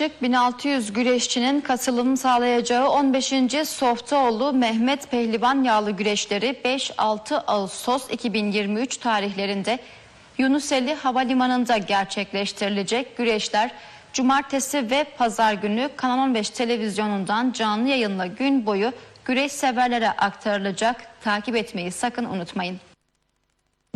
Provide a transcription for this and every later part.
Yaklaşık 1600 güreşçinin katılım sağlayacağı 15. Softaoğlu Mehmet Pehlivan yağlı güreşleri 5-6 Ağustos 2023 tarihlerinde Yunuseli Havalimanı'nda gerçekleştirilecek güreşler Cumartesi ve Pazar günü Kanal 15 televizyonundan canlı yayınla gün boyu güreş severlere aktarılacak. Takip etmeyi sakın unutmayın.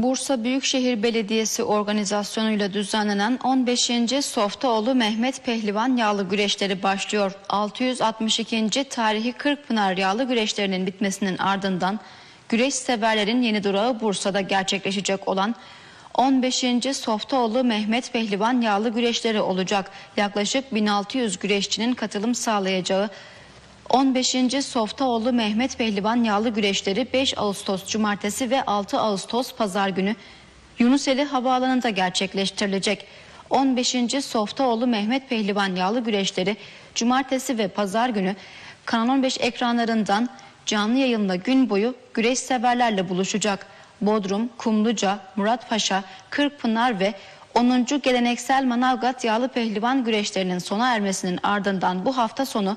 Bursa Büyükşehir Belediyesi organizasyonuyla düzenlenen 15. Softaoğlu Mehmet Pehlivan yağlı güreşleri başlıyor. 662. tarihi Kırkpınar yağlı güreşlerinin bitmesinin ardından güreş severlerin yeni durağı Bursa'da gerçekleşecek olan 15. Softaoğlu Mehmet Pehlivan yağlı güreşleri olacak. Yaklaşık 1600 güreşçinin katılım sağlayacağı 15. Softaoğlu Mehmet Pehlivan yağlı güreşleri 5 Ağustos Cumartesi ve 6 Ağustos Pazar günü Yunuseli Havaalanı'nda gerçekleştirilecek. 15. Softaoğlu Mehmet Pehlivan yağlı güreşleri Cumartesi ve Pazar günü Kanal 15 ekranlarından canlı yayınla gün boyu güreş severlerle buluşacak. Bodrum, Kumluca, Muratpaşa, Kırkpınar ve 10. geleneksel Manavgat yağlı pehlivan güreşlerinin sona ermesinin ardından bu hafta sonu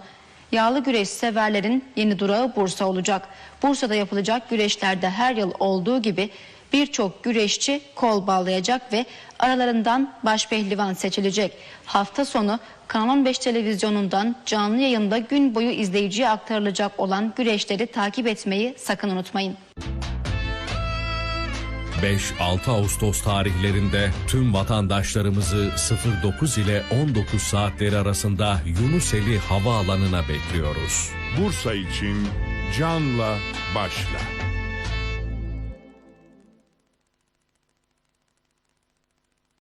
Yağlı güreş severlerin yeni durağı Bursa olacak. Bursa'da yapılacak güreşlerde her yıl olduğu gibi birçok güreşçi kol bağlayacak ve aralarından baş pehlivan seçilecek. Hafta sonu Kanal 15 televizyonundan canlı yayında gün boyu izleyiciye aktarılacak olan güreşleri takip etmeyi sakın unutmayın. 5-6 Ağustos tarihlerinde tüm vatandaşlarımızı 09 ile 19 saatleri arasında Yunuseli Havaalanı'na bekliyoruz. Bursa için canla başla.